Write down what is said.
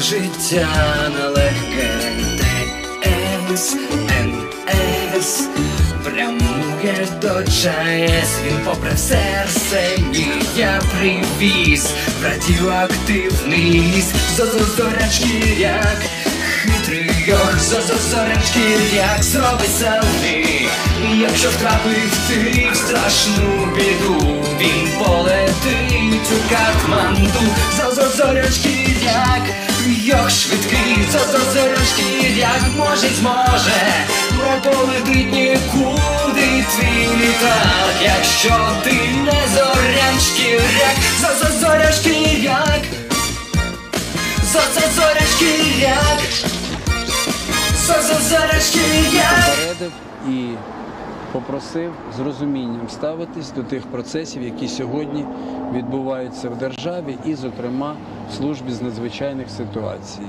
життя нелегке ТС, НС Прямує до ЧАЕС Він попри все Арсенія привіз Радіоактивний Зозорячки як Хитрий йох Зозорячки як Зробить І Якщо втрапив ти в страшну біду Він полетить у Катманду швидкий, Зозорячки як може. Зможе Не нікуди твій літак Якщо ти не зорянчки ряк. Зозорячки як Зозорячки як Зозорячки як попередив і попросив з розумінням ставитись до тих процесів, які сьогодні відбуваються в державі, і, зокрема, в службі з надзвичайних ситуацій.